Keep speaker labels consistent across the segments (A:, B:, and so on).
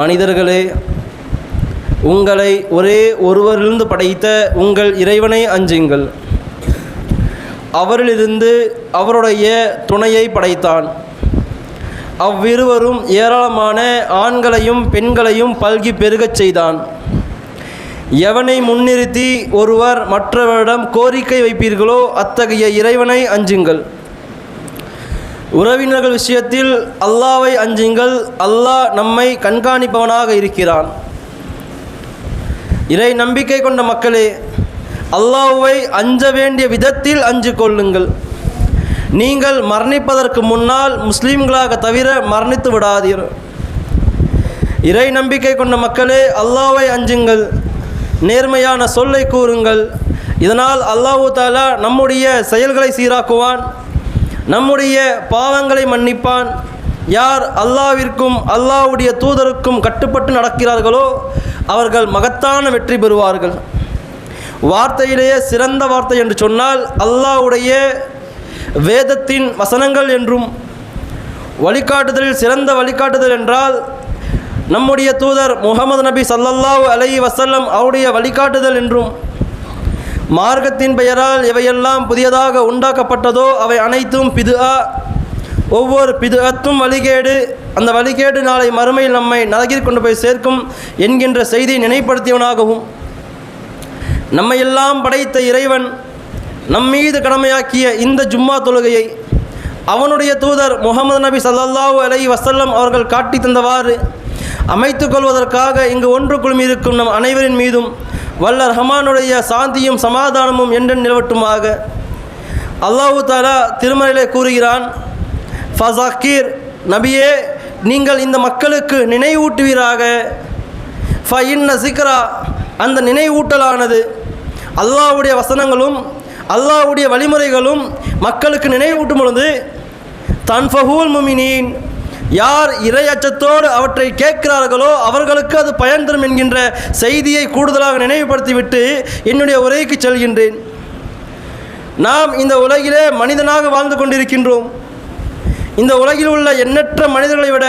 A: மனிதர்களே உங்களை ஒரே ஒருவரிலிருந்து படைத்த உங்கள் இறைவனை அஞ்சுங்கள். அவரிலிருந்து அவருடைய துணையை படைத்தான். அவ்விருவரும் ஏராளமான ஆண்களையும் பெண்களையும் பல்கி பெருகச் செய்தான். எவனை முன்னிறுத்தி ஒருவர் மற்றவரிடம் கோரிக்கை வைப்பீர்களோ அத்தகைய இறைவனை அஞ்சுங்கள். உறவினர்கள் விஷயத்தில் அல்லாவை அஞ்சுங்கள். அல்லாஹ் நம்மை கண்காணிப்பவனாக இருக்கிறான். இறை நம்பிக்கை கொண்ட மக்களே அல்லாஹுவை அஞ்ச வேண்டிய விதத்தில் அஞ்சு கொள்ளுங்கள். நீங்கள் மரணிப்பதற்கு முன்னால் முஸ்லீம்களாக தவிர மரணித்து விடாதீர். இறை நம்பிக்கை கொண்ட மக்களே அல்லாவை அஞ்சுங்கள். நேர்மையான சொல்லை கூறுங்கள். இதனால் அல்லாஹு தாலா நம்முடைய செயல்களை சீராக்குவான். நம்முடைய பாவங்களை மன்னிப்பான். யார் அல்லாவிற்கும் அல்லாஹ்வுடைய தூதருக்கும் கட்டுப்பட்டு நடக்கிறார்களோ அவர்கள் மகத்தான வெற்றி பெறுவார்கள். வார்த்தையிலேயே சிறந்த வார்த்தை என்று சொன்னால் அல்லாவுடைய வேதத்தின் வசனங்கள் என்றும் வழிகாட்டுதலில் சிறந்த வழிகாட்டுதல் என்றால் நம்முடைய தூதர் முகமது நபி சல்லல்லாஹு அலை வசல்லம் அவருடைய வழிகாட்டுதல் என்றும் மார்க்கத்தின் பெயரால் எவையெல்லாம் புதியதாக உண்டாக்கப்பட்டதோ அவை அனைத்தும் பிதுஆ. ஒவ்வொரு பிதுஅத்தும் வழிகேடு. அந்த வழிகேடு நாளை மறுமையில் நம்மை நரகில் கொண்டு போய் சேர்க்கும் என்கின்ற செய்தியை நினைப்படுத்தியவனாகவும் நம்மையெல்லாம் படைத்த இறைவன் நம்மீது கடமையாக்கிய இந்த ஜும்மா தொழுகையை அவனுடைய தூதர் முகமது நபி சல்லாஹூ அலை வசல்லம் அவர்கள் காட்டி தந்தவாறு அமைத்துக் கொள்வதற்காக இங்கு ஒன்று குழுமியிருக்கும் நம் அனைவரின் மீதும் வல்ல ரஹமானுடைய சாந்தியும் சமாதானமும் என்று நிலவட்டுமாக. அல்லாஹு தாலா திருமறையிலே கூறுகிறான் ஃபசாக்கீர் நபியே நீங்கள் இந்த மக்களுக்கு நினைவூட்டுவீராக. ஃப இன்ன சிக்ரா அந்த நினைவூட்டலானது. அல்லாவுடைய வசனங்களும் அல்லாவுடைய வழிமுறைகளும் மக்களுக்கு நினைவூட்டும் பொழுது தன்ஃபஹூல் முமினீன் யார் இரையச்சத்தோடு அவற்றை கேட்கிறார்களோ அவர்களுக்கு அது பயன் தரும் என்கின்ற செய்தியை கூடுதலாக நினைவுபடுத்திவிட்டு என்னுடைய உரைக்கு செல்கின்றேன். நாம் இந்த உலகிலே மனிதனாக வாழ்ந்து கொண்டிருக்கின்றோம். இந்த உலகில் உள்ள எண்ணற்ற மனிதர்களை விட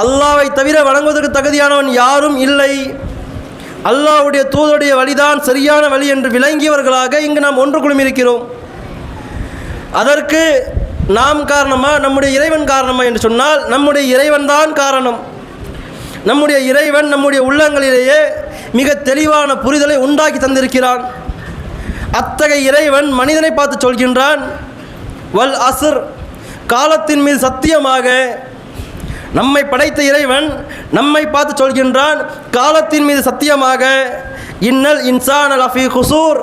A: அல்லாவை தவிர வணங்குவதற்கு தகுதியானவன் யாரும் இல்லை. அல்லாஹ்வுடைய தூதருடைய வழிதான் சரியான வழி என்று விளங்கியவர்களாக இங்கு நாம் ஒன்று குழுமிருக்கிறோம் அதற்கு நாம் காரணமா நம்முடைய இறைவன் காரணமா என்று சொன்னால் நம்முடைய இறைவன் தான் காரணம். நம்முடைய இறைவன் நம்முடைய உள்ளங்களிலேயே மிக தெளிவான புரிதலை உண்டாக்கி தந்திருக்கிறான். அத்தகைய இறைவன் மனிதனை பார்த்து சொல்கின்றான் வல் அசுர் காலத்தின் மீது சத்தியமாக நம்மை படைத்த இறைவன் நம்மை பார்த்து சொல்கின்றான் காலத்தின் மீது சத்தியமாக இன்னல் இன்சான் அல் அஃபி குசூர்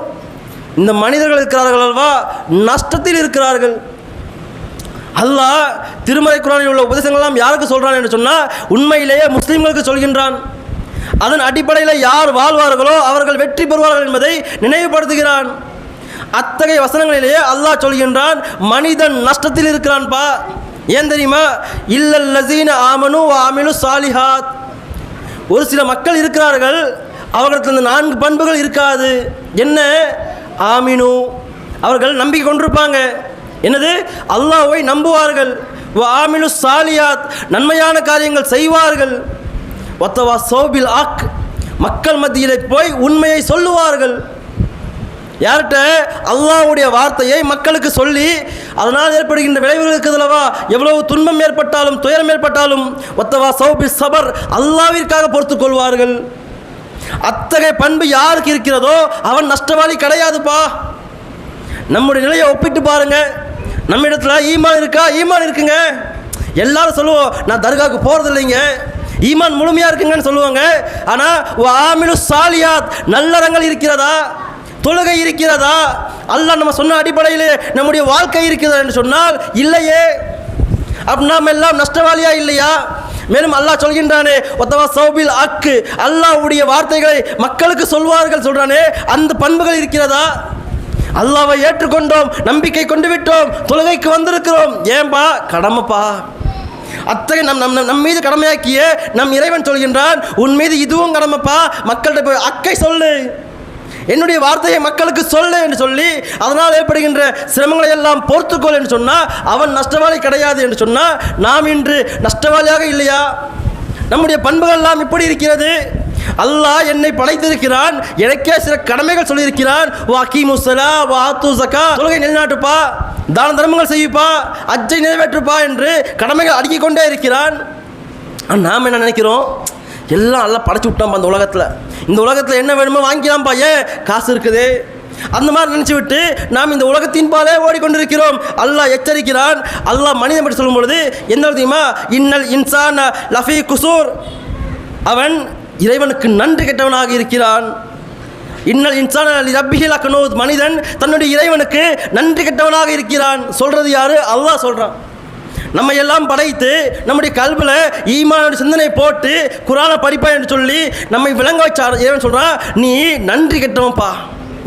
A: இந்த மனிதர்கள் இருக்கிறார்கள் அல்வா நஷ்டத்தில் இருக்கிறார்கள். அல்லாஹ் திருமலை குரானில் உள்ள உபதேசங்கள்லாம் யாருக்கு சொல்கிறான் என்று சொன்னால் உண்மையிலேயே முஸ்லீம்களுக்கு சொல்கின்றான். அதன் அடிப்படையில் யார் வாழ்வார்களோ அவர்கள் வெற்றி பெறுவார்கள் என்பதை நினைவுபடுத்துகிறான். அத்தகைய வசனங்களிலேயே அல்லாஹ் சொல்கின்றான் மனிதன் நஷ்டத்தில் இருக்கிறான்பா. ஏன் தெரியுமா? இல்லல் லசீன ஆமனு ஆமினு சாலிஹாத். ஒரு சில மக்கள் இருக்கிறார்கள் அவர்களுக்கு இந்த நான்கு பண்புகள் இருக்காது. என்ன? ஆமினு. அவர்கள் நம்பிக்கை கொண்டிருப்பாங்க. என்னது? அல்லாவை நம்புவார்கள். ஆமிலு சாலியாத் நன்மையான காரியங்கள் செய்வார்கள். ஒத்தவா சோபில் ஆக் மக்கள் மத்தியில் போய் உண்மையை சொல்லுவார்கள். யார்கிட்ட? அல்லாஹ்வுடைய வார்த்தையை மக்களுக்கு சொல்லி அதனால் ஏற்படுகின்ற விளைவுகள் இருக்குதுல்லவா எவ்வளவு துன்பம் ஏற்பட்டாலும் துயரம் ஏற்பட்டாலும் ஒத்தவா சௌபி சபர் அல்லாவிற்காக பொறுத்துக்கொள்வார்கள் அத்தகைய பண்பு யாருக்கு இருக்கிறதோ அவன் நஷ்டவாளி கிடையாதுப்பா. நம்முடைய நிலையை ஒப்பிட்டு பாருங்கள் நம்ம இடத்துல ஈமான் இருக்கா? ஈமான் இருக்குங்க. எல்லாரும் சொல்லுவோம் நான் தர்காவுக்கு போகிறது இல்லைங்க ஈமான் முழுமையாக இருக்குங்கன்னு சொல்லுவாங்க. ஆனால் ஆமிலு சாலியாத். நல்லறங்கள் இருக்கிறதா? தொழுகை இருக்கிறதா? அல்லாஹ் நம்ம சொன்ன அடிப்படையில் நம்முடைய வாழ்க்கை இருக்கிறதா என்று சொன்னால் இல்லையே. அப்ப நாம் எல்லாம் நஷ்டவாளியா இல்லையா? மேலும் அல்லாஹ் சொல்கின்றானே ஒத்தவா சௌபில் அக்கு அல்லாஹ்வுடைய வார்த்தைகளை மக்களுக்கு சொல்வார்கள் சொல்கிறானே அந்த பண்புகள் இருக்கிறதா? அல்லாவை ஏற்றுக்கொண்டோம் நம்பிக்கை கொண்டு விட்டோம் தொழுகைக்கு வந்திருக்கிறோம். ஏன்பா? கடமைப்பா. அத்தகைய நம் நம் நம் மீது கடமையாக்கிய நம் இறைவன் சொல்கின்றான் உன் மீது இதுவும் கடமைப்பா. மக்கள்கிட்ட போய் அக்கை சொல்லு. என்னுடைய வார்த்தையை மக்களுக்கு சொல்லு என்று சொல்லி அதனால் ஏற்படுகின்ற சிரமங்களை எல்லாம் பொறுத்துக்கொள் என்று சொன்னால் அவன் நஷ்டவாளி கிடையாது என்று சொன்னால் நாம் இன்று நஷ்டவாளியாக இல்லையா? நம்முடைய பண்புகள் எல்லாம் இப்படி இருக்கிறது. அல்லாஹ் என்னை படைத்திருக்கிறான். எனக்கே சில கடமைகள் சொல்லியிருக்கிறான். வாக்கி முசலா வாத்து சக்கா தொழுகை நிலைநாட்டுப்பா. தான தர்மங்கள் செய்யுப்பா அச்சை நிறைவேற்றுப்பா என்று கடமைகள் அடுக்கிக் கொண்டே இருக்கிறான் நாம் என்ன நினைக்கிறோம்? எல்லாம் நல்லா படைச்சு விட்டோம்ப்பா அந்த உலகத்தில். இந்த உலகத்தில் என்ன வேணுமோ வாங்கிக்கலாம்ப்பா. ஏன் காசு இருக்குது. அந்த மாதிரி நினச்சி விட்டு நாம் இந்த உலகத்தின் பாலே ஓடிக்கொண்டிருக்கிறோம். அல்லாஹ் எச்சரிக்கிறான். அல்லாஹ் மனிதன் பற்றி சொல்லும் பொழுது என்ன தெரியுமா? இன்னல் இன்சான் லஃபி குசூர். அவன் இறைவனுக்கு நன்றி கெட்டவனாக இருக்கிறான். இன்னல் இன்சான் ரப்பிகள் அக்கனோத் மனிதன் தன்னுடைய இறைவனுக்கு நன்றி கெட்டவனாக இருக்கிறான். சொல்கிறது யாரு? அல்லாஹ் சொல்கிறான் நம்ம எல்லாம் படைத்து நம்முடைய கல்வியில் ஈமானோட சிந்தனை போட்டு குரானை படிப்பா என்று சொல்லி நம்மை விளங்க வச்ச இறைவன் சொல்கிறான் நீ நன்றி கெட்டவன்ப்பா.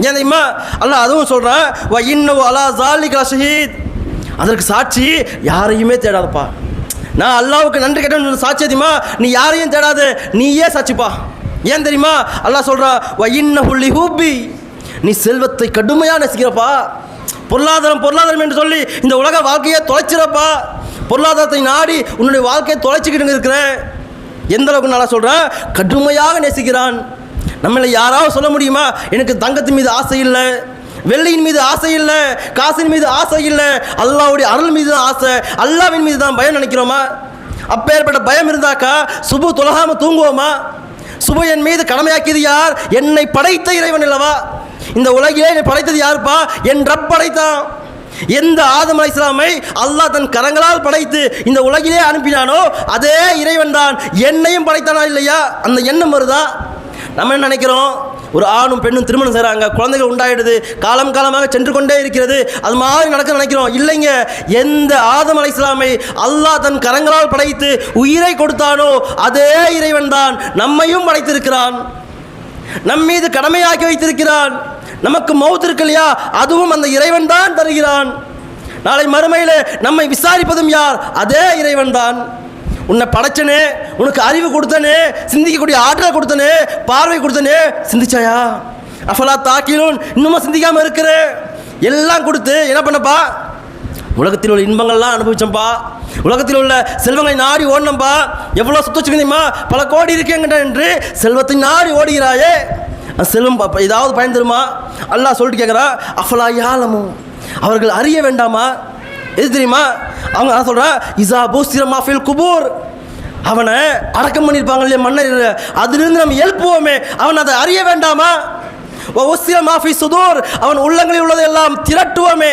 A: ஏன் தெரியுமா? அல்ல அதுவும் சொல்கிறான் வ இன்னவு அலா ஜாலிகா ஷஹீத் அதற்கு சாட்சி யாரையுமே தேடாதப்பா. நான் அல்லாவுக்கு நன்றி கேட்டேன் சாட்சி நீ யாரையும் தேடாது நீயே சாட்சிப்பா ஏன் தெரியுமா? அல்லாஹ் சொல்கிறா வ புள்ளி ஹூப்பி ஹூபி. நீ செல்வத்தை கடுமையாக நெசிக்கிறப்பா. பொருளாதாரம் பொருளாதாரம் என்று சொல்லி இந்த உலக வாழ்க்கையை தொலைச்சிடப்பா பொருளாதாரத்தை நாடி உன்னுடைய வாழ்க்கையை தொலைச்சிக்கிட்டு இருக்கிற. எந்த அளவுக்கு நல்லா சொல்கிறேன் கடுமையாக நேசிக்கிறான். நம்மளை யாராவது சொல்ல முடியுமா? எனக்கு தங்கத்து மீது ஆசை இல்லை. வெள்ளியின் மீது ஆசை இல்லை காசின் மீது ஆசை இல்லை அல்லாவுடைய அருள் மீது தான் ஆசை அல்லாவின் மீது தான் பயம் நினைக்கிறோமா? அப்பேற்பட்ட பயம் இருந்தாக்கா சுபு துலகாமல் தூங்குவோமா? சுபு என் மீது கடமையாக்கியது யார்? என்னை படைத்த இறைவன் இல்லவா இந்த உலகிலே என்னை படைத்தது யாருப்பா? என் ரப் படைத்தான். எந்த ஆதம் இஸ்லாமை அல்லாஹ் தன் கரங்களால் படைத்து இந்த உலகிலே அனுப்பினானோ அதே இறைவன் தான் என்னையும் படைத்தானா இல்லையா? அந்த எண்ணம் வருதா? நம்ம என்ன நினைக்கிறோம்? ஒரு ஆணும் பெண்ணும் திருமணம் செய்கிறாங்க குழந்தைகள் உண்டாயிடுது. காலம் காலமாக சென்று கொண்டே இருக்கிறது. அது மாதிரி நடக்க நினைக்கிறோம். இல்லைங்க. எந்த ஆதம் அலை இஸ்லாமை அல்லாஹ் தன் கரங்களால் படைத்து உயிரை கொடுத்தானோ அதே இறைவன் தான் நம்மையும் படைத்திருக்கிறான். நம் மீது கடமையாக்கி வைத்திருக்கிறான். நமக்கு மௌத் இருக்கு இல்லையா? அதுவும் அந்த இறைவன் தான் தருகிறான். நாளை மறுமையில் நம்மை விசாரிப்பதும் யார்? அதே இறைவன் தான். உன்னை படைச்சனே உனக்கு அறிவு கொடுத்தனே சிந்திக்கக்கூடிய ஆற்றலை கொடுத்தனே பார்வை கொடுத்தனே சிந்திச்சாயா? அஃபலா தாக்கிலும் இன்னுமா சிந்திக்காமல் இருக்கிற? எல்லாம் கொடுத்து என்ன பண்ணப்பா? உலகத்தில் உள்ள இன்பங்கள்லாம் அனுபவிச்சோம்ப்பா உலகத்தில் உள்ள செல்வங்களை நாடி ஓடனம்பா எவ்வளோ சுத்த தெரியுமா? பல கோடி இருக்கேங்கிட்ட என்று செல்வத்தை நாடி ஓடுகிறாயே. செல்வம் ஏதாவது பயன் தருமா? அல்லாஹ் சொல்லிட்டு கேட்குறா அஃபலா யாலமும் அவர்கள் அறிய வேண்டாமா? எது தெரியுமா? அவங்க என்ன சொல்கிறா இசா பூஸ்திர மாஃபில் குபூர். அவனை அடக்கம் பண்ணியிருப்பாங்க இல்லையா மன்னர்? அதிலிருந்து நம்ம எழுப்புவோமே. அவன் அதை அறிய வேண்டாமா? ஒசிய மாஃபி சுதூர். அவன் உள்ளங்களில் உள்ளதை எல்லாம் திரட்டுவோமே.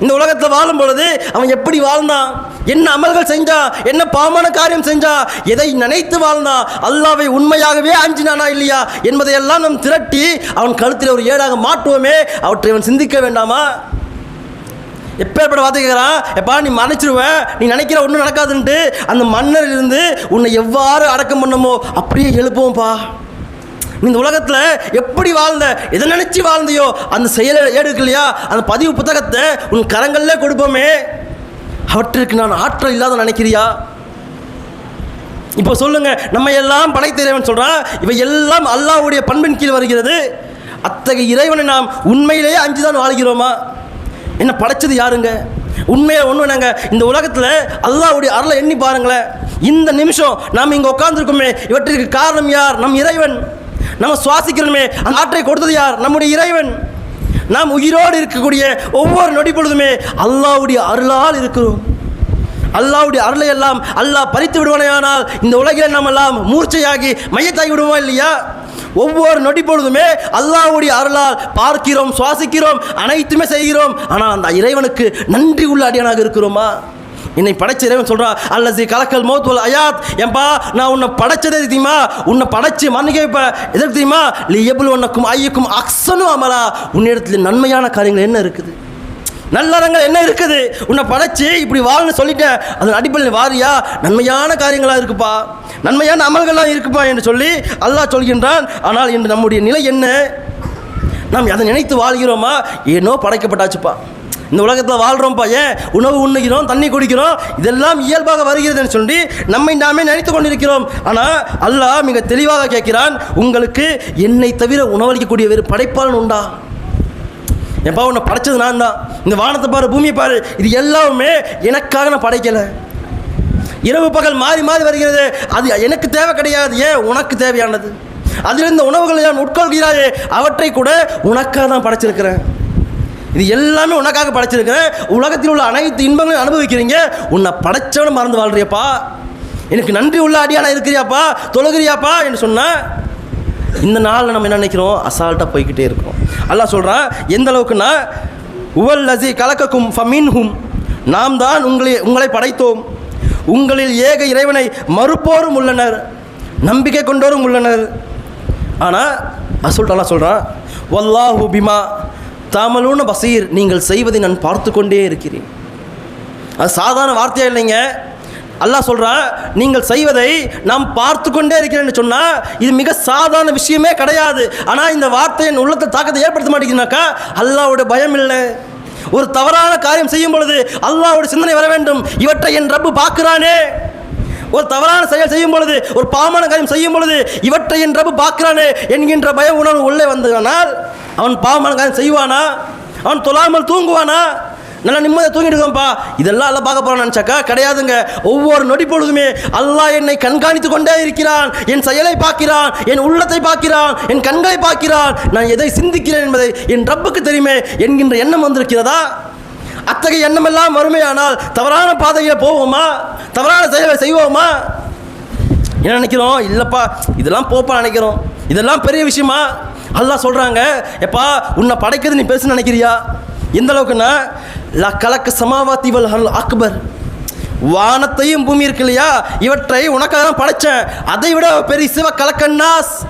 A: இந்த உலகத்தில் வாழும் பொழுது அவன் எப்படி வாழ்ந்தான்? என்ன அமல்கள் செஞ்சான் என்ன பாவமான காரியம் செஞ்சான் எதை நினைத்து வாழ்ந்தான்? அல்லாவை உண்மையாகவே அஞ்சினானா இல்லையா? என்பதையெல்லாம் நம் திரட்டி அவன் கழுத்தில் ஒரு ஏடாக மாட்டுவோமே. அவற்றை அவன் சிந்திக்க வேண்டாமா? எப்பேற்பட்ட வார்த்தை கேட்குறான் எப்பா நீ மறைச்சிருவேன் நீ நினைக்கிற ஒன்றும் நடக்காதுன்ட்டு அந்த மன்னர் இருந்து உன்னை எவ்வாறு அடக்கம் பண்ணமோ அப்படியே எழுப்புவோம்ப்பா. நீ இந்த உலகத்தில் எப்படி வாழ்ந்த எதை நினச்சி வாழ்ந்தியோ அந்த செயலை ஏடுக்கு இல்லையா? அந்த பதிவு புத்தகத்தை உன் கரங்களில் கொடுப்போமே. அவற்றிற்கு நான் ஆற்றல் இல்லாத நினைக்கிறியா? இப்போ சொல்லுங்க நம்ம எல்லாம் படைத்த சொல்கிறான் இவை எல்லாம் அல்லாவுடைய பண்பின் கீழ் வருகிறது. அத்தகைய இறைவனை நாம் உண்மையிலேயே அஞ்சு தான் வாழ்கிறோமா? என்ன படைச்சது யாருங்க? உண்மையாக ஒன்று நாங்கள் இந்த உலகத்தில் அல்லாவுடைய அருளை எண்ணி பாருங்களேன். இந்த நிமிஷம் நாம் இங்கே உட்காந்துருக்கோமே இவற்றிற்கு காரணம் யார்? நம் இறைவன். நம்ம சுவாசிக்கிறோமே அந்த ஆற்றை கொடுத்தது யார்? நம்முடைய இறைவன். நாம் உயிரோடு இருக்கக்கூடிய ஒவ்வொரு நொடி பொழுதுமே அல்லாவுடைய அருளால் இருக்கிறோம். அல்லாவுடைய அருளை எல்லாம் அல்லாஹ் பறித்து விடுவானேயானால் இந்த உலகில் நாம் எல்லாம் மூர்ச்சையாகி மையத்தாகி விடுவோம் இல்லையா? ஒவ்வொரு நொடி பொழுதுமே அல்லாஹ்வுடைய அருளால் பார்க்கிறோம் சுவாசிக்கிறோம் அனைத்துமே செய்கிறோம். ஆனால் அந்த இறைவனுக்கு நன்றி உள்ள அடியானாக இருக்கிறோமா? என்னை படைச்ச இறைவன் சொல்றா அல்லது கலக்கல் மௌத்வல் அயாத் ஏன்பா நான் உன்னை படைச்சதே தெரியுமா? உன்னை படைச்சு மன்னிக்க வைப்ப எதற்கு தெரியுமா? லியபுல் உனக்கும் ஐயக்கும் அக்சனும் அமலா. உன்னிடத்தில் நன்மையான காரியங்கள் என்ன இருக்குது? நல்லறங்கள் என்ன இருக்குது? உன்னை படைச்சு இப்படி வாழ்னு சொல்லிட்டேன். அதன் அடிப்படையில் வாரியா? நன்மையான காரியங்களாக இருக்குப்பா. நன்மையான அமல்கள்லாம் இருக்குப்பா என்று சொல்லி அல்லாஹ் சொல்கின்றான். ஆனால் இன்று நம்முடைய நிலை என்ன? நாம் அதை நினைத்து வாழ்கிறோமா? ஏனோ படைக்கப்பட்டாச்சுப்பா. இந்த உலகத்தில் வாழ்கிறோம்ப்பா ஏன்? உணவு உண்ணுகிறோம் தண்ணி குடிக்கிறோம் இதெல்லாம் இயல்பாக வருகிறதுன்னு சொல்லி நம்மை நாமே நினைத்து கொண்டிருக்கிறோம். ஆனால் அல்லாஹ் மிக தெளிவாக கேட்கிறான் உங்களுக்கு என்னை தவிர உணவளிக்கக்கூடிய வேறு படைப்பாளன் உண்டா? எப்பா உன்னை படைச்சது நான் தான் இந்த வானத்தை பாரு பூமியை பாரு இது எல்லாமே எனக்காக நான் படைக்கலை. இரவு பகல் மாறி மாறி வருகிறது. அது எனக்கு தேவை கிடையாது ஏன்? உனக்கு தேவையானது. அதிலிருந்த உணவுகளை நான் உட்கொள்கிறாயே அவற்றை கூட உனக்காக தான் படைச்சிருக்கிறேன். இது எல்லாமே உனக்காக படைச்சிருக்கிறேன். உலகத்தில் உள்ள அனைத்து இன்பங்களையும் அனுபவிக்கிறீங்க. உன்னை படைச்சவனு மறந்து வாழ்றியப்பா. எனக்கு நன்றி உள்ள அடியானா இருக்கிறியாப்பா? தொழுகிறியாப்பா? என்று சொன்னால் இந்த நாளில் நம்ம என்ன நினைக்கிறோம்? அசால்ட்டாக போய்கிட்டே இருக்கிறோம். அல்லா சொல்கிறான் எந்த அளவுக்குன்னா உவல் லசி கலக்கக்கும் ஃபமின்ஹும். நாம் தான் உங்களை உங்களை படைத்தோம். உங்களில் ஏக இறைவனை மறுப்போரும் உள்ளனர். நம்பிக்கை கொண்டோரும் உள்ளனர். ஆனால் அசுல்ட் சொல்கிறான் வல்லாஹு பிமா தாமலூன பசீர். நீங்கள் செய்வதை நான் பார்த்து கொண்டே இருக்கிறேன். அது சாதாரண வார்த்தையாக இல்லைங்க. அல்லாஹ் சொல்கிறான் நீங்கள் செய்வதை நாம் பார்த்து கொண்டே இருக்கிறேன்னு சொன்னால் இது மிக சாதாரண விஷயமே கிடையாது. ஆனால் இந்த வார்த்தை என் உள்ளத்தை தாக்கத்தை ஏற்படுத்த மாட்டேங்குதுனாக்கா அல்லாவோட பயம் இல்லை. ஒரு தவறான காரியம் செய்யும் பொழுது அல்லாவோட சிந்தனை வர வேண்டும். இவற்றை என் ரப்பு பார்க்குறானே. ஒரு தவறான செயல் செய்யும் பொழுது ஒரு பாவமான காரியம் செய்யும் பொழுது இவற்றை என் ரப்பு பார்க்கிறானே என்கின்ற பய உணர்வு உள்ளே வந்ததனால் அவன் பாவமான காரியம் செய்வானா? அவன் தொழாமல் தூங்குவானா? நல்லா நிம்மதியாக தூங்கிட்டு இதெல்லாம் எல்லாம் பார்க்க போறான்னு நினச்சாக்கா? கிடையாதுங்க. ஒவ்வொரு நொடி பொழுதுமே அல்லாஹ் என்னை கண்காணித்து கொண்டே இருக்கிறான். என் செயலை பார்க்கிறான். என் உள்ளத்தை பார்க்கிறான். என் கண்களை பார்க்கிறான். நான் எதை சிந்திக்கிறேன் என்பதை என் ரப்புக்கு தெரியுமே என்கின்ற எண்ணம் வந்திருக்கிறதா? அத்தகைய எண்ணமெல்லாம் வறுமையானால் தவறான பாதையில் போவோமா? தவறான செயலை செய்வோமா? என்ன நினைக்கிறோம்? இல்லைப்பா இதெல்லாம் போப்பா நினைக்கிறோம். இதெல்லாம் பெரிய விஷயமா? அல்லா சொல்கிறாங்க எப்பா உன்னை படைக்கிறது நீ பெருசு நினைக்கிறியா? எந்த அளவுக்குன்னா லா கலக்க சமாவாத்தி வல் ஹல் அக்பர். வானத்தையும் பூமி இருக்கு இல்லையா? இவற்றை உனக்காக தான் படைச்சேன். அதை விட பெரிய சிவ கலக்கன்னாஸ்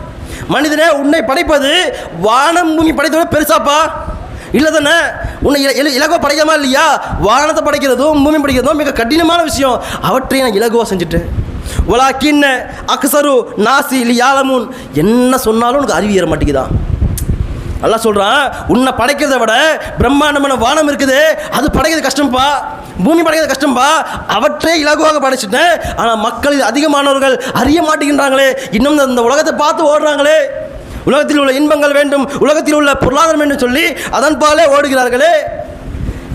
A: மனிதனே உன்னை படைப்பது வானம் பூமி படைத்ததை விட பெருசாப்பா இல்லை தானே? உன்னை இல- இல- இலகுவா இல்லையா? வானத்தை படைக்கிறதும் பூமி படைக்கிறதும் மிக கடினமான விஷயம். அவற்றை நான் இலகுவாக செஞ்சுட்டேன். உலா கிண்ண அக்சரு நாசி இல்லை யாலமுன். என்ன சொன்னாலும் உனக்கு அறிவு ஏற மாட்டேங்குதான் நல்லா சொல்கிறான் உன்னை படைக்கிறதை விட பிரம்மாண்டமான வானம் இருக்குது அது படைக்கிறது கஷ்டம்ப்பா பூமி படைக்கிறது கஷ்டம்ப்பா அவற்றே இலகுவாக படைச்சிட்டேன். ஆனால் மக்கள் இது அதிகமானவர்கள் அறிய மாட்டேங்கின்றாங்களே இன்னும் இந்த- இந்த உலகத்தை பார்த்து ஓடுறாங்களே. உலகத்தில் உள்ள இன்பங்கள் வேண்டும் உலகத்தில் உள்ள பொருளாதாரம் வேண்டும் சொல்லி அதன்பாலே ஓடுகிறார்களே.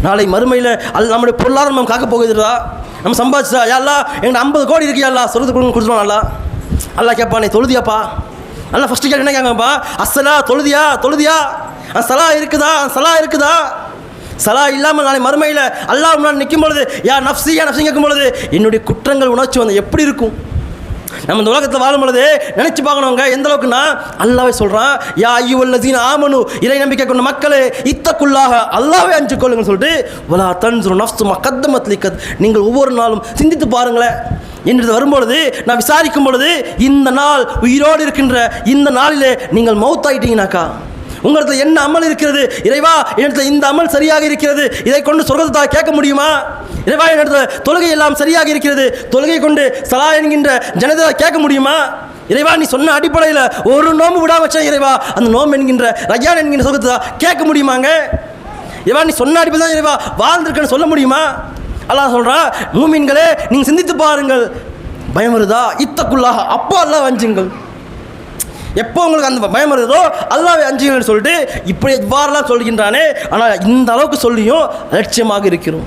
A: நாளை மறுமையில் அது நம்முடைய பொருளாதாரம் நம்ம காக்க போகுதுடா. நம்ம சம்பாதிச்சா யாழ்லா எங்கிட்ட ஐம்பது கோடி இருக்கு யாழ்லா சொல்றது கொடுங்க கொடுத்துருவான் நல்லா நல்லா கேட்பா நீ தொழுதியாப்பா. நல்லா ஃபஸ்ட்டு கேள்வி என்ன அசலா தொழுதியா? தொழுதியா? சலா இருக்குதா? சலா இருக்குதா? சலா இல்லாமல் நாளை மறுமையில் அல்லாஹ் முன்னாடி நிற்கும் பொழுது யா நஃப்சி யா நஃப்சி கேட்கும் பொழுது என்னுடைய குற்றங்கள் உணர்ச்சி வந்து எப்படி இருக்கும்? நம்ம இந்த உலகத்தில் வாழும் பொழுது நினச்சி பார்க்கணுங்க எந்த அளவுக்குன்னா அல்லாவே சொல்கிறான் யா ஐயுவல்லதீன ஆமனு இறை நம்பிக்கை கொண்ட மக்களே இத்தக்குள்ளாக அல்லாவே அஞ்சு கொள்ளுங்கன்னு சொல்லிட்டு வலா தன்சுரு நஃப்சு மக்கத்தமத் லிக்கத் நீங்கள் ஒவ்வொரு நாளும் சிந்தித்து பாருங்களேன். என்று வரும்பொழுது நான் விசாரிக்கும் பொழுது இந்த நாள் உயிரோடு இருக்கின்ற இந்த நாளிலே நீங்கள் மௌத்தாயிட்டீங்கனாக்கா உங்களிடத்தில் என்ன அமல் இருக்கிறது? இறைவா என்னிடத்தில் இந்த அமல் சரியாக இருக்கிறது? இதை கொண்டு சொர்க்கத்தை கேட்க முடியுமா? இறைவா என்னிடத்தில் தொழுகை எல்லாம் சரியாக இருக்கிறது? தொழுகை கொண்டு சலா என்கின்ற ஜனதா கேட்க முடியுமா? இறைவா நீ சொன்ன அடிப்படையில் ஒரு நோம்பு விடாம வச்சேன் இறைவா அந்த நோம்பு என்கின்ற ரஜான் என்கின்ற சொர்க்கத்தை கேட்க முடியுமாங்க? இறைவா நீ சொன்ன அடிப்படை தான் இறைவா வாழ்ந்திருக்கேன்னு சொல்ல முடியுமா? அல்லாஹ் சொல்கிறா மூமின்களே நீங்கள் சிந்தித்து பாருங்கள். பயம் வருதா? இத்தக்குள்ளாக அப்போ அல்லா வஞ்சுங்கள் எப்போ உங்களுக்கு அந்த பயம் வருதோ அல்லாவே அஞ்சுங்கள்னு சொல்லிட்டு இப்படி எவ்வாறுலாம் சொல்கின்றானே ஆனால் இந்த அளவுக்கு சொல்லியும் அலட்சியமாக இருக்கிறோம்.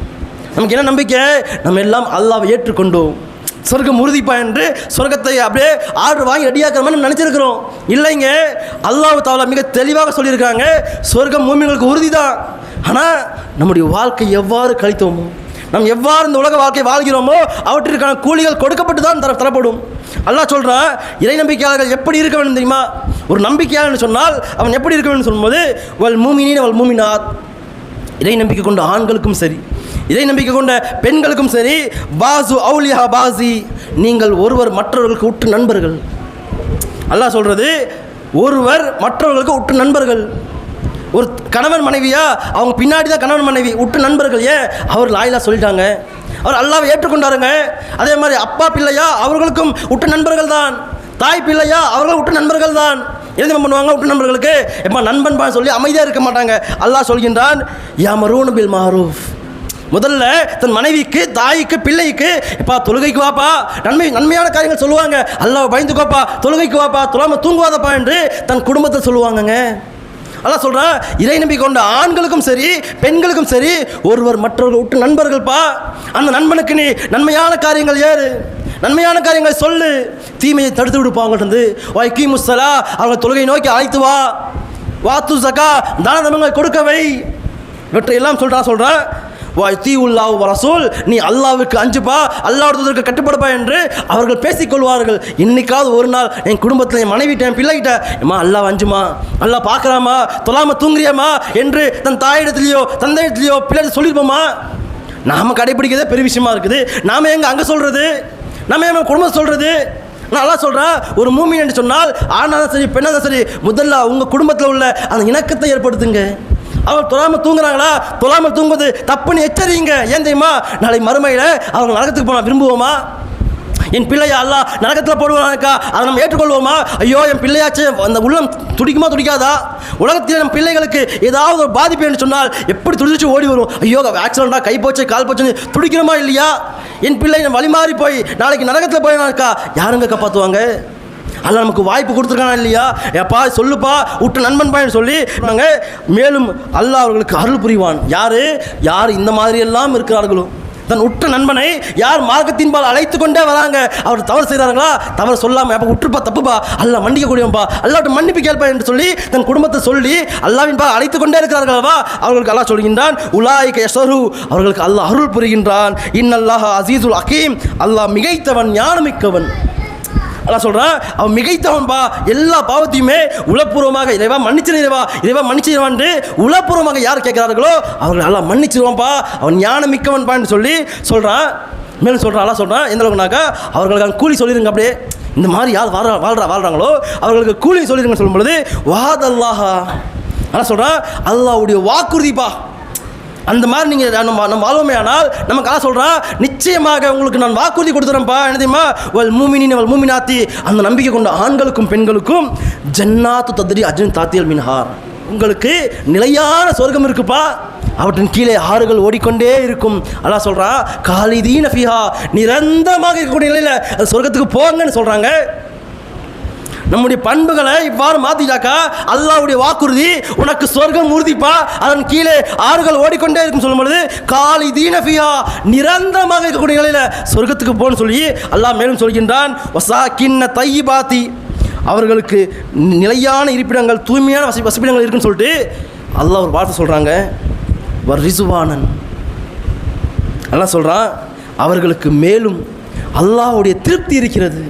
A: நமக்கு என்ன நம்பிக்கை? நம்ம எல்லாம் அல்லாவை ஏற்றுக்கொண்டோம். சொர்க்கம் உறுதிப்பா என்று சொர்க்கத்தை அப்படியே ஆர்டர் வாங்கி ரெடியாக்குற மாதிரி நினச்சிருக்கிறோம். இல்லைங்க அல்லாஹ் தாவலா மிக தெளிவாக சொல்லியிருக்காங்க சொர்க்கம் மூமிகளுக்கு உறுதி தான் ஆனால் நம்முடைய வாழ்க்கை எவ்வாறு கழித்தோமோ நாம் எவ்வாறு இந்த உலக வாழ்க்கை வாழ்கிறோமோ அவற்றிற்கான கூலிகள் கொடுக்கப்பட்டு தான் தர தரப்படும். அல்லா சொல்கிறான் இறை நம்பிக்கையாளர்கள் எப்படி இருக்க வேண்டும் தெரியுமா? ஒரு நம்பிக்கையாளர் சொன்னால் அவன் எப்படி இருக்க வேண்டும் சொல்லும்போது வல் மூமினின் அவள் மூமினாத். இறை நம்பிக்கை கொண்ட ஆண்களுக்கும் சரி இதை நம்பிக்கை கொண்ட பெண்களுக்கும் சரி பாசு அவுலியா பாசி நீங்கள் ஒருவர் மற்றவர்களுக்கு உற்று நண்பர்கள். அல்லாஹ் சொல்கிறது ஒருவர் மற்றவர்களுக்கு உற்று நண்பர்கள். ஒரு கணவன் மனைவியா? அவங்க பின்னாடி தான் கணவன் மனைவி. விட்டு நண்பர்கள் ஏன்? அவர் லாயிலாக சொல்லிட்டாங்க. அவர் அல்லாவை ஏற்றுக்கொண்டாருங்க. அதே மாதிரி அப்பா பிள்ளையா? அவர்களுக்கும் விட்டு நண்பர்கள் தான் தாய் பிள்ளையா? அவர்கள் விட்டு நண்பர்கள் தான் எழுதி பண்ணுவாங்க விட்டு நண்பர்களுக்கு? எப்போ நண்பன்பா சொல்லி அமைதியாக இருக்க மாட்டாங்க. அல்லாஹ் சொல்கின்றான் யாமரூன் பில் மாரூஃப். முதல்ல தன் மனைவிக்கு தாய்க்கு பிள்ளைக்கு எப்பா தொழுகைக்கு வாப்பா. நன்மை நன்மையான காரியங்கள் சொல்லுவாங்க. அல்லாஹ் பயந்துக்கோப்பா. தொழுகைக்கு வாப்பா. தொழாமல் தூங்குவாதப்பா என்று தன் குடும்பத்தை சொல்லுவாங்கங்க. அதான் சொல்கிறேன் இறை நம்பி கொண்ட ஆண்களுக்கும் சரி பெண்களுக்கும் சரி ஒருவர் மற்றவர்கள் விட்டு நண்பர்கள்ப்பா அந்த நண்பனுக்கு நீ நன்மையான காரியங்கள் ஏறு. நன்மையான காரியங்களை சொல்லு. தீமையை தடுத்து விடுப்பாங்க வைக்கி முஸ்தலா அவங்க தொழுகை நோக்கி அழைத்து வா. வாத்து சக்கா தான தர்மங்களை கொடுக்கவை இவற்றை எல்லாம் சொல்கிறேன் தீ உல்லாஹ் வரசூல் நீ அல்லாவுக்கு அஞ்சுப்பா அல்லாஹ்வுக்கு கட்டுப்படுப்பா என்று அவர்கள் பேசிக்கொள்வார்கள். இன்னைக்காவது ஒரு நாள் என் குடும்பத்தில் என் மனைவிட்ட என் பிள்ளைகிட்ட அம்மா அல்லாஹ் அஞ்சுமா? அல்லா பார்க்கலாமா தொழாம தூங்குறியாமா என்று தன் தாயிடத்துலையோ தந்தையிடத்துலையோ பிள்ளை சொல்லியிருப்போமா நாம் கடைபிடிக்கிறதே பெரிய விஷயமா இருக்குது. நாம் எங்கே அங்கே சொல்கிறது நம்ம என் குடும்பம் சொல்கிறது நான் நல்லா சொல்கிறேன் ஒரு மூமின் என்று சொன்னால் ஆனாலும் சரி பெண்ணாலும் சரி முதல்ல உங்கள் குடும்பத்தில் உள்ள அந்த இணக்கத்தை ஏற்படுத்துங்க. அவள் தொழாமல் தூங்குறாங்களா? தொழாமல் தூங்குவது தப்புன்னு எச்சரிங்க. ஏன் தெரியுமா? நாளை மறுமையில் அவங்க நரகத்துக்கு போனால் விரும்புவோமா? என் பிள்ளையா அல்ல நரகத்தில் போடுவானாக்கா அதை நம்ம ஏற்றுக்கொள்வோமா? ஐயோ என் பிள்ளையாச்சு அந்த உள்ளம் துடிக்குமா துடிக்காதா? உலகத்தில் நம் பிள்ளைகளுக்கு ஏதாவது ஒரு பாதிப்பு என்று சொன்னால் எப்படி துடிச்சு ஓடி வரும்? ஐயோ ஆக்சிடென்ட்டாக கை போச்சு கால் போச்சுன்னு துடிக்கிறோமா இல்லையா? என் பிள்ளை வழிமாறி போய் நாளைக்கு நரகத்தில் போயினாக்கா யாருங்க காப்பாற்றுவாங்க அல்ல நமக்கு வாய்ப்பு கொடுத்துருக்கானா இல்லையா? எப்பா சொல்லுப்பா விட்டு நண்பன் பையன் சொல்லி நாங்கள் மேலும் அல்லாஹ் அவர்களுக்கு அருள் புரிவான். யார்? யார் இந்த மாதிரி எல்லாம் இருக்கிறார்களோ? தன் உற்ற நண்பனை யார் மார்க்கத்தின்பால் அழைத்து கொண்டே வராங்க? அவர் தவறு செய்கிறாங்களா தவறு சொல்லாமல் அப்போ உற்றுப்பா தப்புப்பா? அல்ல மன்னிக்க கூடியவன்பா அல்லாட்ட மன்னிப்பு கேட்பா என்று சொல்லி தன் குடும்பத்தை சொல்லி அல்லாவின் பால் அழைத்து கொண்டே இருக்கிறார்களவா? அவர்களுக்கு அல்லாஹ் சொல்கின்றான் உலாய்க யசரு அவர்களுக்கு அல்லாஹ் அருள் புரிகின்றான். இன்னல்லாஹ் அசீசுல் அகீம். அல்லாஹ் மிகைத்தவன் ஞானமிக்கவன். அல்லாஹ் சொல்கிறான் அவன் மிகைத்தவன்பா எல்லா பாவத்தையுமே உளப்பூர்வமாக இறைவா மன்னிச்சு இறைவா. இறைவா மன்னிச்சிருவான் உளப்பூர்வமாக யார் கேட்குறார்களோ அவர்கள் நல்லா மன்னிச்சிருவான்ப்பா அவன் ஞானம் மிக்கவன்பான்னு சொல்லி சொல்கிறான் மேலும் சொல்கிறான் சொல்கிறான் எந்த அளவுக்குனாக்கா அவர்களுக்கு கூலி சொல்லிடுங்க அப்படியே. இந்த மாதிரி யார் வாழ வாழ்றா வாழ்கிறாங்களோ அவர்களுக்கு கூலி சொல்லிடுங்கன்னு சொல்லும் பொழுது வாதல்லாஹா ஆனால் சொல்கிறான் அல்லாவுடைய வாக்குறுதிப்பா அந்த மாதிரி நீங்கள் நம்ம நம்ம வாழ்வோமே ஆனால் நமக்கு அதான் சொல்கிறான் நிச்சயமாக உங்களுக்கு நான் வாக்குறுதி கொடுத்துறேன்ப்பா என்ன வல் மூமினின் வல் மூமினாத்தி. அந்த நம்பிக்கை கொண்ட ஆண்களுக்கும் பெண்களுக்கும் ஜன்னாத்து தத்ரி அர்ஜுன் தாத்தியல் மின்ஹார் உங்களுக்கு நிலையான சொர்க்கம் இருக்குப்பா. அவற்றின் கீழே ஆறுகள் ஓடிக்கொண்டே இருக்கும். அதான் சொல்கிறான் காலிதீன ஃபிஹா. நிரந்தரமாக இருக்கக்கூடிய நிலையில் அது சொர்க்கத்துக்கு போங்கன்னு சொல்கிறாங்க நம்முடைய பண்புகளை இவ்வாறு மாத்திட்டாக்கா அல்லாவுடைய வாக்குறுதி உனக்கு சொர்க்கம் உறுதிப்பா. அதன் கீழே ஆறுகள் ஓடிக்கொண்டே இருக்கும் சொல்லும் பொழுது காலி தீனஃபியா நிரந்தரமாக இருக்கக்கூடிய நிலையில் சொர்க்கத்துக்கு போன்னு சொல்லி அல்லாஹ் மேலும் சொல்கின்றான் வசா கிண்ண தையிபாத்தி அவர்களுக்கு நிலையான இருப்பிடங்கள் தூய்மையான வசி வசிப்பிடங்கள் இருக்குன்னு சொல்லிட்டு அல்லாஹ் ஒரு வார்த்தை சொல்கிறாங்க வர் ரிசுவானன் அல்லாஹ் சொல்கிறான் அவர்களுக்கு மேலும் அல்லாஹ்வுடைய திருப்தி இருக்கிறது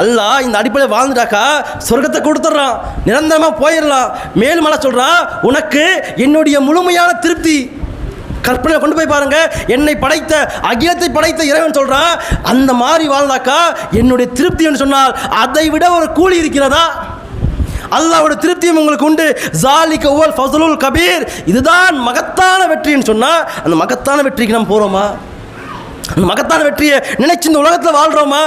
A: அல்லாஹ் இந்த அடிப்படையில் வாழ்ந்துட்டாக்கா சொர்க்கத்தை கொடுத்துட்றான். நிரந்தரமாக போயிடலாம். மேலும் மேலே சொல்கிறான் உனக்கு என்னுடைய முழுமையான திருப்தி. கற்பனை கொண்டு போய் பாருங்க. என்னை படைத்த அகிலத்தை படைத்த இறைவன் சொல்கிறான் அந்த மாதிரி வாழ்ந்தாக்கா என்னுடைய திருப்தி என்று சொன்னால் அதை விட ஒரு கூலி இருக்கிறதா? அல்லாவோட திருப்தியும் உங்களுக்கு உண்டு. ஜாலிக உவல் ஃபசலுல் கபீர். இதுதான் மகத்தான வெற்றின்னு சொன்னால் அந்த மகத்தான வெற்றிக்கு நம்ம போகிறோமா அந்த மகத்தான வெற்றியை நினைச்சு இந்த உலகத்தில் வாழ்கிறோமா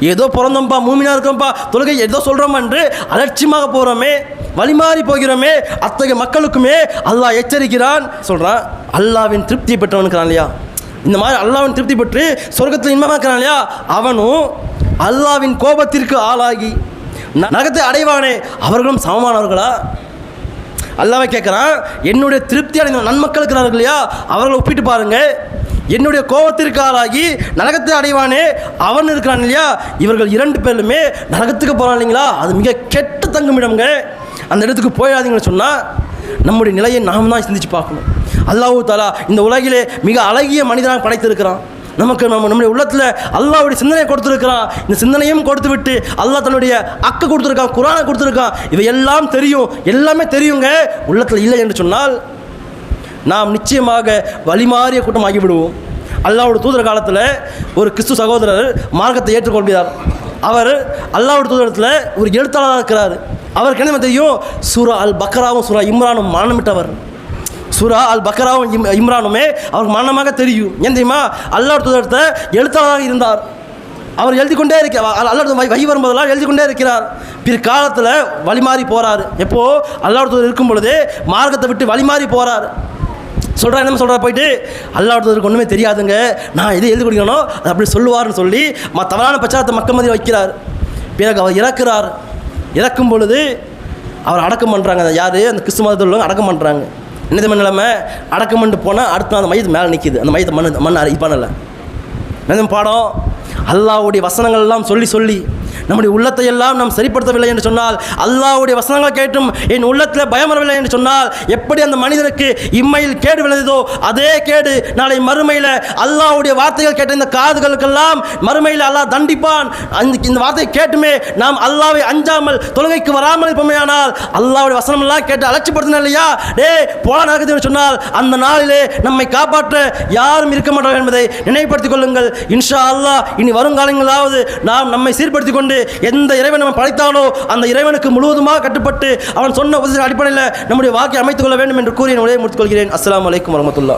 A: ஏதோ பிறந்தோம்ப்பா மூமினா இருக்கோம்ப்பா தொழுகை ஏதோ சொல்கிறோம் என்று அலட்சியமாக போகிறோமே வழிமாறி போகிறோமே அத்தகைய மக்களுக்குமே அல்லாஹ் எச்சரிக்கிறான். சொல்கிறான் அல்லாவின் திருப்தி பெற்றவனுக்கிறான் இல்லையா? இந்த மாதிரி அல்லாவின் திருப்தி பெற்று சொர்க்கத்தில் இன்பமாக்கிறான் இல்லையா? அவனும் அல்லாவின் கோபத்திற்கு ஆளாகி நகத்தை அடைவானே அவர்களும் சமமானவர்களா? அல்லாவை கேட்குறான் என்னுடைய திருப்தி அடைந்த நன்மக்கள் இருக்கிறார்கள் இல்லையா? அவர்களை ஒப்பிட்டு பாருங்கள் என்னுடைய கோபத்திற்கு ஆளாகி நரகத்தை அடைவானே அவன் இருக்கிறான் இல்லையா? இவர்கள் இரண்டு பேருமே நரகத்துக்கு போகிறான் இல்லைங்களா? அது மிக கெட்ட தங்குமிடம்ங்க. அந்த இடத்துக்கு போயிடாதீங்கன்னு சொன்னால் நம்முடைய நிலையை நாம் தான் சிந்திச்சு பார்க்கணும். அல்லாஹூ தாலா இந்த உலகிலே மிக அழகிய மனிதனாக படைத்திருக்கிறான். நமக்கு நம்ம நம்முடைய உள்ளத்தில் அல்லாவுடைய சிந்தனையை கொடுத்துருக்கிறான். இந்த சிந்தனையும் கொடுத்து விட்டு அல்லாஹ் தன்னுடைய அக்க கொடுத்துருக்கான் குரானை கொடுத்துருக்கான். இவை எல்லாம் தெரியும் எல்லாமே தெரியுங்க. உள்ளத்தில் இல்லை என்று சொன்னால் நாம் நிச்சயமாக வழிமாறிய கூட்டம் ஆகிவிடுவோம் அல்லாவோட தூதர் காலத்தில் ஒரு கிறிஸ்து சகோதரர் மார்க்கத்தை ஏற்றுக்கொள்கிறார். அவர் அல்லாவோட தூதரத்தில் ஒரு எழுத்தாளராக இருக்கிறார். அவருக்கு என்ன தெரியும்? சூரா அல் பக்ராவும் சூரா இம்ரானும் மானமிட்டவர் சூரா அல் பக்ராவும் இம் இம்ரானுமே அவருக்கு மரணமாக தெரியும். ஏன் தெரியுமா? அல்லாஹ் தூதரத்தை எழுத்தாளராக இருந்தார். அவர் எழுதி கொண்டே இருக்கிறார் அல்லாஹ் வை வரும்போதெல்லாம் எழுதி கொண்டே இருக்கிறார். பிற்காலத்தில் வழிமாறி போகிறார் எப்போது அல்லாஹ் தூதர் இருக்கும் பொழுது மார்க்கத்தை விட்டு வழிமாறி போகிறார் சொல்கிறா என்ன சொல்கிறா போயிட்டு அல்லாஹ் ஒன்றுமே தெரியாதுங்க. நான் எது எழுதி கொடுக்கணும் அது அப்படி சொல்லுவார்னு சொல்லி ம தவறான பச்சாரத்தை மக்கள் மதியம் வைக்கிறார். பிறகு அவர் இறக்குறார். இறக்கும் பொழுது அவர் அடக்கம் பண்ணுறாங்க யார்? அந்த கிறிஸ்து மதத்தில் உள்ளவங்க அடக்கம் பண்ணுறாங்க என்ன தெரியுமா நிலைமை? அடக்கம் பண்ணிட்டு போனால் அடுத்த நாள் அந்த மையத்து மேலே நிற்கிது அந்த மையத்தை மண் மண் இது பண்ணலை. என்ன பாடம்? அல்லாவுடைய வசனங்கள் எல்லாம் சொல்லி சொல்லி நம்முடைய உள்ளத்தை எல்லாம் நாம் சரிப்படுத்தவில்லை என்று சொன்னால் அல்லாவுடைய வசனங்களை கேட்டும் என் உள்ளத்தில் பயம் வரவில்லை என்று சொன்னால் எப்படி அந்த மனிதனுக்கு இம்மையில் கேடு விளைந்ததோ அதே கேடு நாளை மறுமையில் அல்லாவுடைய வார்த்தைகள் கேட்ட இந்த காதுகளுக்கெல்லாம் மறுமையில் அல்லாஹ் தண்டிப்பான். இந்த வார்த்தையை கேட்டுமே நாம் அல்லாவை அஞ்சாமல் தொழுகைக்கு வராமல் இருப்போமேயானால் அல்லாவுடைய வசனமெல்லாம் கேட்டு அலட்சிப்படுத்தினா இல்லையா? டே போல நடக்குதுன்னு சொன்னால் அந்த நாளிலே நம்மை காப்பாற்ற யாரும் இருக்க மாட்டார்கள் என்பதை நினைவுபடுத்திக் கொள்ளுங்கள். இன்ஷா அல்லாஹ் இனி வருங்காலங்களாவது நாம் நம்மை சீர்படுத்திக் கொண்டு எந்த இறைவன் நம்ம படைத்தானோ அந்த இறைவனுக்கு முழுவதுமாக கட்டுப்பட்டு அவன் சொன்ன உதவி அடிப்படையில் நம்முடைய வாக்கை அமைத்துக் கொள்ள வேண்டும் என்று கூறி என் உரையை முடித்துக் கொள்கிறேன். அஸ்ஸலாமு அலைக்கும் வரமத்துல்லா